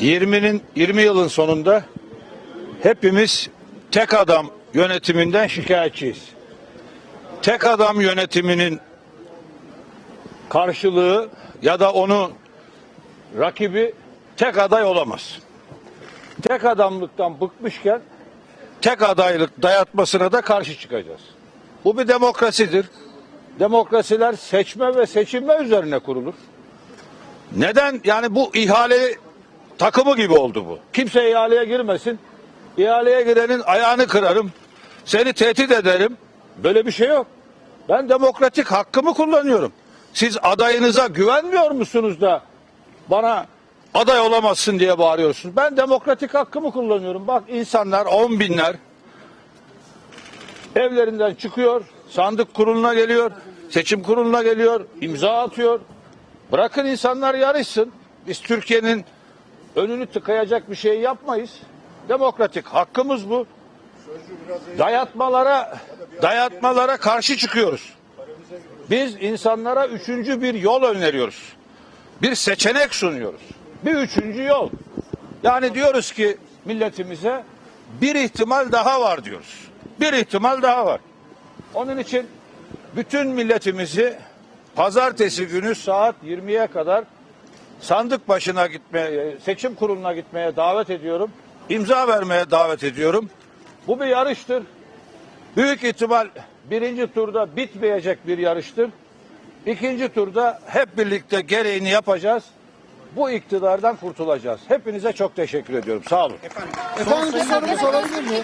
20'nin 20 yılın sonunda hepimiz tek adam yönetiminden şikayetçiyiz. Tek adam yönetiminin karşılığı ya da onu rakibi tek aday olamaz. Tek adamlıktan bıkmışken tek adaylık dayatmasına da karşı çıkacağız. Bu bir demokrasidir. Demokrasiler seçme ve seçilme üzerine kurulur. Neden? Yani bu ihale takımı gibi oldu bu. Kimse ihaleye girmesin. İhaleye girenin ayağını kırarım. Seni tehdit ederim. Böyle bir şey yok. Ben demokratik hakkımı kullanıyorum. Siz adayınıza güvenmiyor musunuz da bana aday olamazsın diye bağırıyorsunuz. Ben demokratik hakkımı kullanıyorum. Bak insanlar on binler evlerinden çıkıyor, sandık kuruluna geliyor, seçim kuruluna geliyor, imza atıyor. Bırakın insanlar yarışsın. Biz Türkiye'nin önünü tıkayacak bir şey yapmayız. Demokratik hakkımız bu. Dayatmalara dayatmalara karşı çıkıyoruz. Biz insanlara üçüncü bir yol öneriyoruz. Bir seçenek sunuyoruz. Bir üçüncü yol. Yani diyoruz ki milletimize bir ihtimal daha var diyoruz. Bir ihtimal daha var. Onun için bütün milletimizi pazartesi günü saat 20'ye kadar sandık başına gitmeye, seçim kuruluna gitmeye davet ediyorum. İmza vermeye davet ediyorum. Bu bir yarıştır. Büyük ihtimal birinci turda bitmeyecek bir yarıştır. İkinci turda hep birlikte gereğini yapacağız. Bu iktidardan kurtulacağız. Hepinize çok teşekkür ediyorum. Sağ olun. Efendim bir sorumuz olabilir mi?